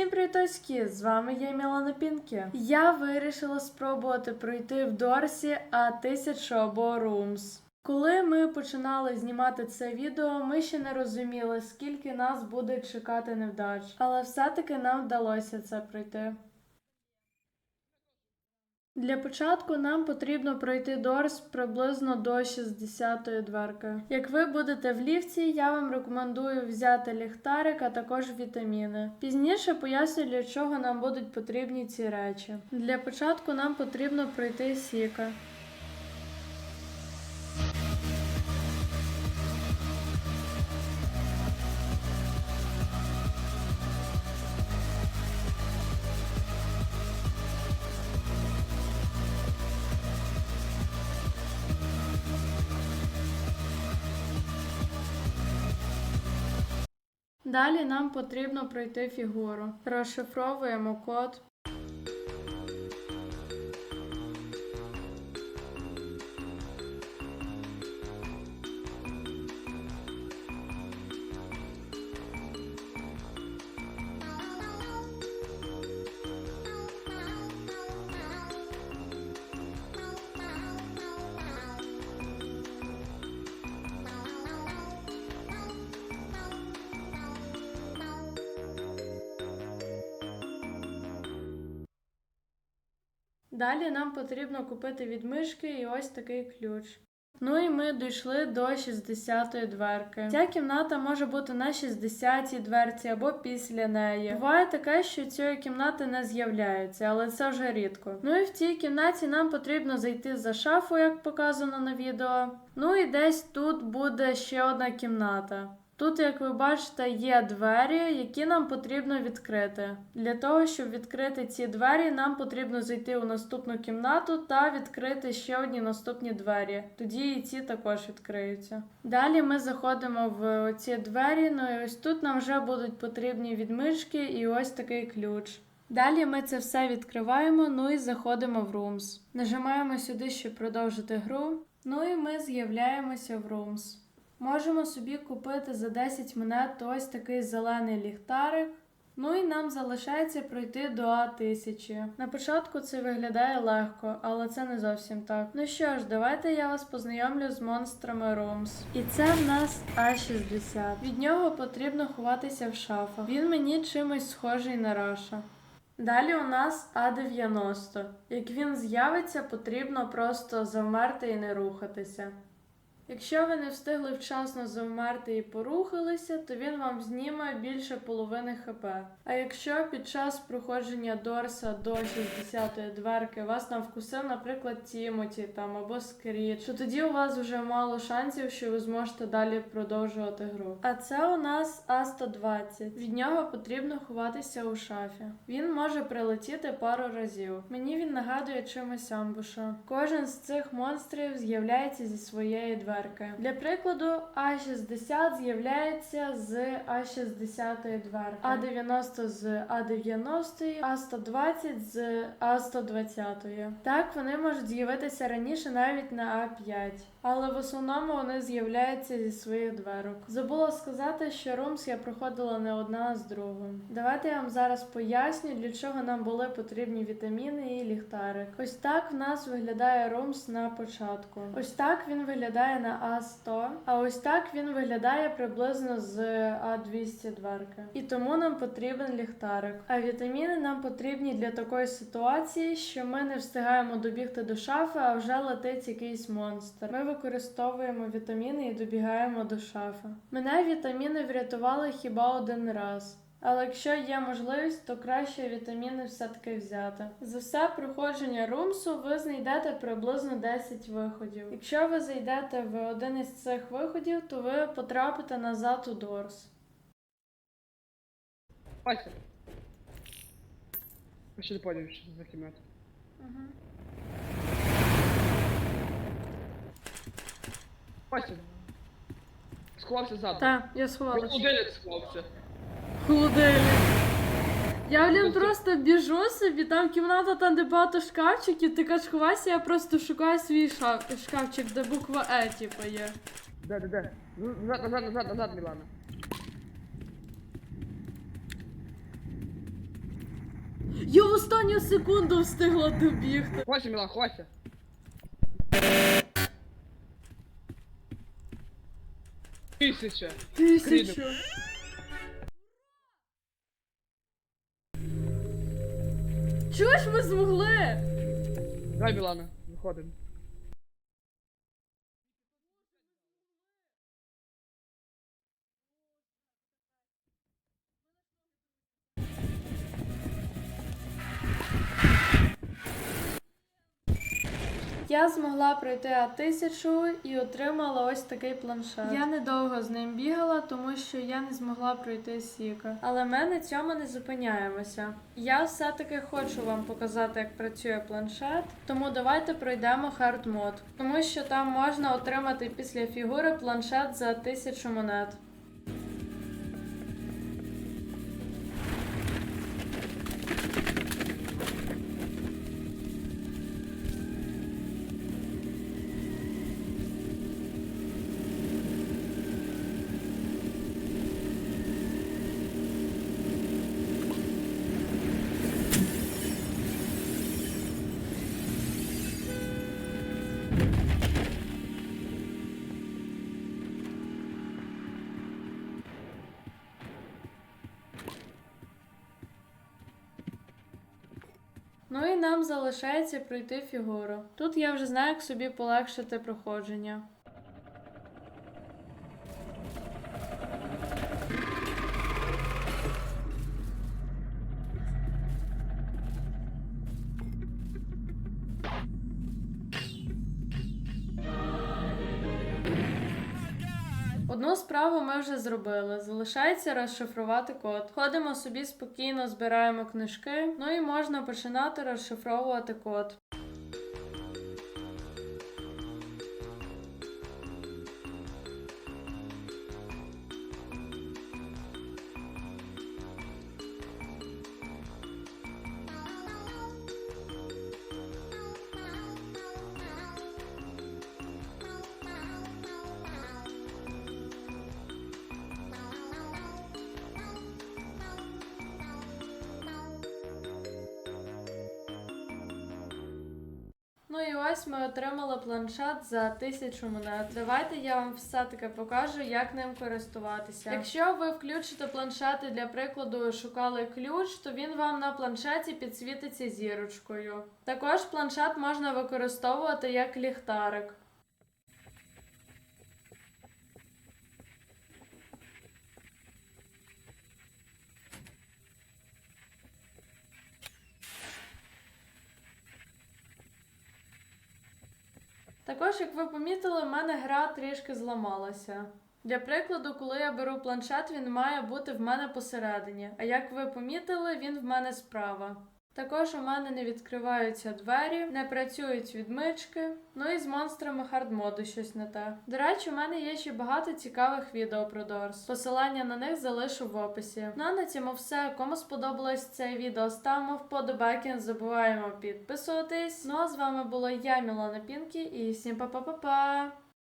Всім привіточки! З вами я Мілана Пінкі. Я вирішила спробувати пройти в Дорсі А1000 або. Коли ми починали знімати це відео, ми ще не розуміли, скільки нас буде чекати невдач, але все-таки нам вдалося це пройти. Для початку нам потрібно пройти Дорс приблизно до 60-ї дверки. Як ви будете в ліфті, я вам рекомендую взяти ліхтарик, а також вітаміни. Пізніше поясню, для чого нам будуть потрібні ці речі. Для початку нам потрібно пройти сіка. Далі нам потрібно пройти фігуру. Розшифровуємо код. Далі нам потрібно купити відмишки і ось такий ключ. Ну і ми дійшли до 60-ї дверки. Ця кімната може бути на 60-й дверці або після неї. Буває таке, що цієї кімнати не з'являється, але це вже рідко. Ну і в цій кімнаті нам потрібно зайти за шафу, як показано на відео. Ну і десь тут буде ще одна кімната. Тут, як ви бачите, є двері, які нам потрібно відкрити. Для того, щоб відкрити ці двері, нам потрібно зайти у наступну кімнату та відкрити ще одні наступні двері. Тоді і ці також відкриються. Далі ми заходимо в ці двері. Ну і ось тут нам вже будуть потрібні відмишки і ось такий ключ. Далі ми це все відкриваємо, ну і заходимо в Rooms. Нажимаємо сюди, щоб продовжити гру. Ну і ми з'являємося в Rooms. Можемо собі купити за 10 монет ось такий зелений ліхтарик. Ну і нам залишається пройти до А1000. На початку це виглядає легко, але це не зовсім так. Ну що ж, давайте я вас познайомлю з монстрами Rooms. І це в нас А60. Від нього потрібно ховатися в шафах. Він мені чимось схожий на Раша. Далі у нас А90. Як він з'явиться, потрібно просто завмерти і не рухатися. Якщо ви не встигли вчасно завмерти і порухалися, то він вам зніме більше половини хп. А якщо під час проходження Дорса до 60-ї дверки вас там вкусив, наприклад, Тімоті там або Скріч, то тоді у вас вже мало шансів, що ви зможете далі продовжувати гру. А це у нас А120. Від нього потрібно ховатися у шафі. Він може прилетіти пару разів. Мені він нагадує чимось амбуша. Кожен з цих монстрів з'являється зі своєї дверки. Для прикладу, А60 з'являється з А60 дверки, А90 з А90, А120 з А120. Так вони можуть з'явитися раніше навіть на А5. Але в основному вони з'являються зі своїх дверок. Забула сказати, що Румс я проходила не одна а з другою. Давайте я вам зараз поясню, для чого нам були потрібні вітаміни і ліхтарик. Ось так в нас виглядає Румс на початку. Ось так він виглядає на А100, а ось так він виглядає приблизно з А200 дверки. І тому нам потрібен ліхтарик. А вітаміни нам потрібні для такої ситуації, що ми не встигаємо добігти до шафи, а вже летить якийсь монстр. Ми використовуємо вітаміни і добігаємо до шафи. Мене вітаміни врятували хіба один раз. Але якщо є можливість, то краще вітаміни все-таки взяти. За все проходження румсу ви знайдете приблизно 10 виходів. Якщо ви зайдете в один із цих виходів, то ви потрапите назад у Дорс. Я ще не поняв, що це за кімната. Угу. Вася. Сховався ззаду. Так, я сховалася. холодильник сховався. Холодильник. Я, блін, просто біжу собі, там кімната, там де багато шкафчиків, ти кажеш, ховайся, я просто шукаю свій шаф- шкафчик, де буква Е, типу, є. Де, де, де? Ну, Назад, назад, назад, назад, Мілана. Я в останню секунду встигла добігти. Ховайся, Мілан, ховайся. Тисяча. Тисячу. Чого ж ми змогли? Давай, Білана, виходимо. Я змогла пройти А1000 і отримала ось такий планшет. Я недовго з ним бігала, тому що я не змогла пройти Сіка. Але ми на цьому не зупиняємося. Я все-таки хочу вам показати, як працює планшет, тому давайте пройдемо хард мод, тому що там можна отримати після фігури планшет за 1000 монет. Ну і нам залишається пройти фігуру. Тут я вже знаю, як собі полегшити проходження. Одну справу ми вже зробили. Залишається розшифрувати код. Ходимо собі спокійно, збираємо книжки. Ну і можна починати розшифровувати код. Ну і ось ми отримали планшет за тисячу монет. Давайте я вам все-таки покажу, як ним користуватися. Якщо ви включите планшети для прикладу, шукали ключ, то він вам на планшеті підсвітиться зірочкою. Також планшет можна використовувати як ліхтарик. Також, як ви помітили, в мене гра трішки зламалася. Для прикладу, коли я беру планшет, він має бути в мене посередині. А як ви помітили, він в мене справа. Також у мене не відкриваються двері, не працюють відмички. Ну і з монстрами хардмоду щось не те. До речі, у мене є ще багато цікавих відео про Дорс. Посилання на них залишу в описі. Ну а на цьому все. Кому сподобалось це відео, ставимо вподобайки, не забуваємо підписуватись. Ну а з вами була я, Мілана Пінкі, і всім па-па-па-па!